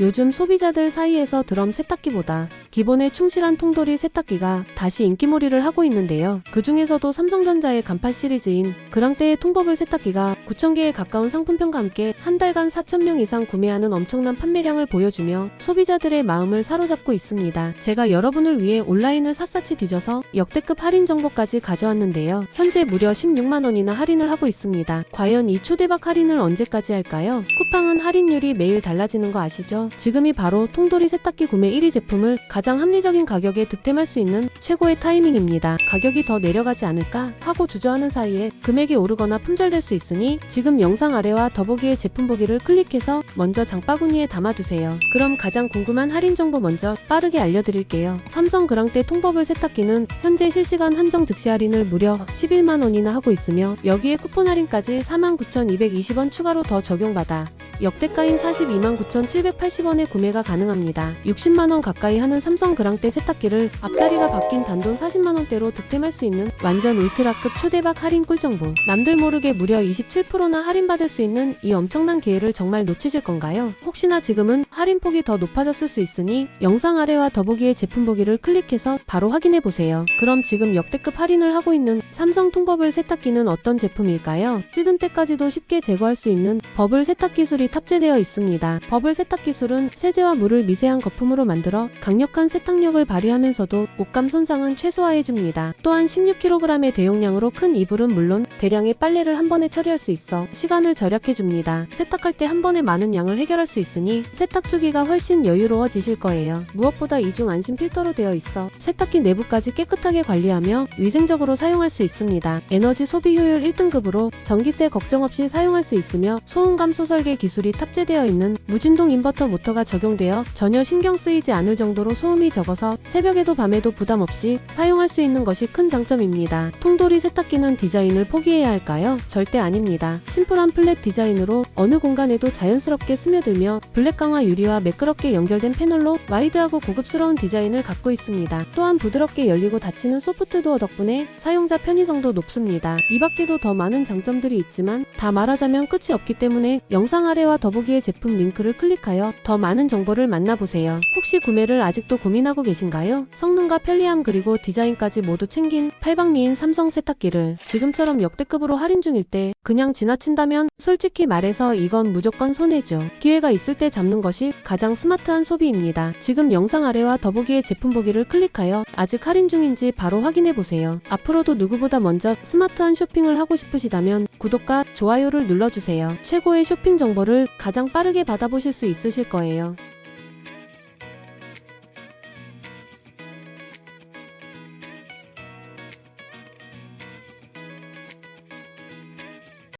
요즘 소비자들 사이에서 드럼 세탁기보다 기본에 충실한 통돌이 세탁기가 다시 인기몰이를 하고 있는데요. 그 중에서도 삼성전자의 간판 시리즈인 그랑떼의 통버블 세탁기가 9,000개에 가까운 상품평과 함께 한 달간 4,000명 이상 구매하는 엄청난 판매량을 보여주며 소비자들의 마음을 사로잡고 있습니다. 제가 여러분을 위해 온라인을 샅샅이 뒤져서 역대급 할인 정보까지 가져왔는데요. 현재 무려 16만원이나 할인을 하고 있습니다. 과연 이 초대박 할인을 언제까지 할까요? 쿠팡은 할인율이 매일 달라지는 거 아시죠? 지금이 바로 통돌이 세탁기 구매 1위 제품을 가장 합리적인 가격에 득템할 수 있는 최고의 타이밍입니다. 가격이 더 내려가지 않을까 하고 주저하는 사이에 금액이 오르거나 품절될 수 있으니 지금 영상 아래와 더보기의 제품 보기를 클릭해서 먼저 장바구니에 담아두세요. 그럼 가장 궁금한 할인 정보 먼저 빠르게 알려드릴게요. 삼성 그랑떼 통버블 세탁기는 현재 실시간 한정 즉시 할인을 무려 11만 원이나 하고 있으며 여기에 쿠폰 할인까지 49,220원 추가로 더 적용받아 역대가인 42만 9,780원에 구매가 가능합니다. 60만 원 가까이 하는 삼성 그랑떼 세탁기를 앞자리가 바뀐 단돈 40만 원대로 득템할 수 있는 완전 울트라급 초대박 할인 꿀정보. 남들 모르게 무려 27%나 할인받을 수 있는 이 엄청난 기회를 정말 놓치실 건가요? 혹시나 지금은 할인폭이 더 높아졌을 수 있으니 영상 아래와 더보기의 제품 보기를 클릭해서 바로 확인해 보세요. 그럼 지금 역대급 할인을 하고 있는 삼성 통버블 세탁기는 어떤 제품일까요? 찌든 때까지도 쉽게 제거할 수 있는 버블 세탁 기술이 탑재되어 있습니다. 버블 세탁 기술은 세제와 물을 미세한 거품으로 만들어 강력한 세탁력을 발휘하면서도 옷감 손상은 최소화해 줍니다. 또한 16kg의 대용량으로 큰 이불은 물론 대량의 빨래를 한 번에 처리할 수 있어 시간을 절약해 줍니다. 세탁할 때 한 번에 많은 양을 해결할 수 있으니 세탁 주기가 훨씬 여유로워지실 거예요. 무엇보다 이중 안심 필터로 되어 있어 세탁기 내부까지 깨끗하게 관리하며 위생적으로 사용할 수 있습니다. 에너지 소비 효율 1등급으로 전기세 걱정 없이 사용할 수 있으며 소음 감 소 설계 기술 이 탑재되어 있는 무진동 인버터 모터가 적용되어 전혀 신경 쓰이지 않을 정도로 소음이 적어서 새벽에도 밤에도 부담 없이 사용할 수 있는 것이 큰 장점입니다. 통돌이 세탁기는 디자인을 포기해야 할까요? 절대 아닙니다. 심플한 플랫 디자인으로 어느 공간에도 자연스럽게 스며들며 블랙 강화 유리와 매끄럽게 연결된 패널로 와이드하고 고급스러운 디자인을 갖고 있습니다. 또한 부드럽게 열리고 닫히는 소프트 도어 덕분에 사용자 편의성도 높습니다. 이 밖에도 더 많은 장점들이 있지만 다 말하자면 끝이 없기 때문에 영상 아래 와 더보기의 제품 링크를 클릭하여 더 많은 정보를 만나보세요. 혹시 구매를 아직도 고민하고 계신가요? 성능과 편리함 그리고 디자인까지 모두 챙긴 팔방미인 삼성 세탁기를 지금처럼 역대급으로 할인 중일 때 그냥 지나친다면 솔직히 말해서 이건 무조건 손해죠. 기회가 있을 때 잡는 것이 가장 스마트한 소비입니다. 지금 영상 아래와 더보기의 제품 보기를 클릭하여 아직 할인 중인지 바로 확인해 보세요. 앞으로도 누구보다 먼저 스마트한 쇼핑을 하고 싶으시다면 구독과 좋아요를 눌러주세요. 최고의 쇼핑 정보를 가장 빠르게 받아보실 수 있으실 거예요.